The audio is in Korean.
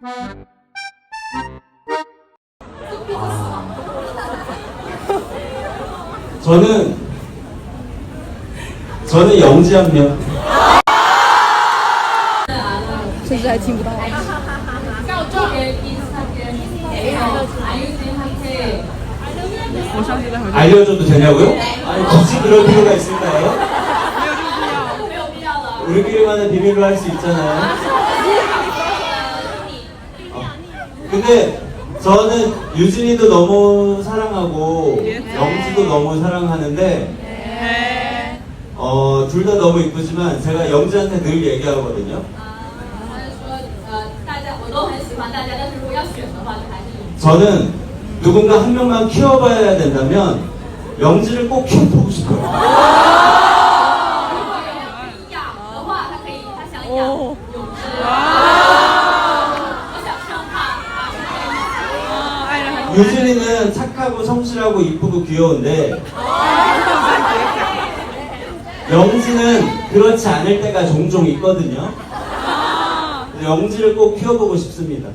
저는 저는 영지 한 명. 甚至还听不到。我上次在好像 알려줘도 되냐고요? 아니 굳이 그럴 필요가 있을까요? 没有这个必要。 우리끼리만의 비밀로 할 수 있잖아요. 근데 저는 유진이도 너무 사랑하고 예. 영지도 너무 사랑하는데 어, 둘 다 너무 이쁘지만 제가 영지한테 늘 얘기하거든요. 저는 누군가 한 명만 키워봐야 된다면 영지를 꼭 키워보고 싶어요. 哇！ 유진이는 착하고 성실하고 이쁘고 귀여운데 영지는 그렇지 않을 때가 종종 있거든요. 영지를 꼭 키워보고 싶습니다.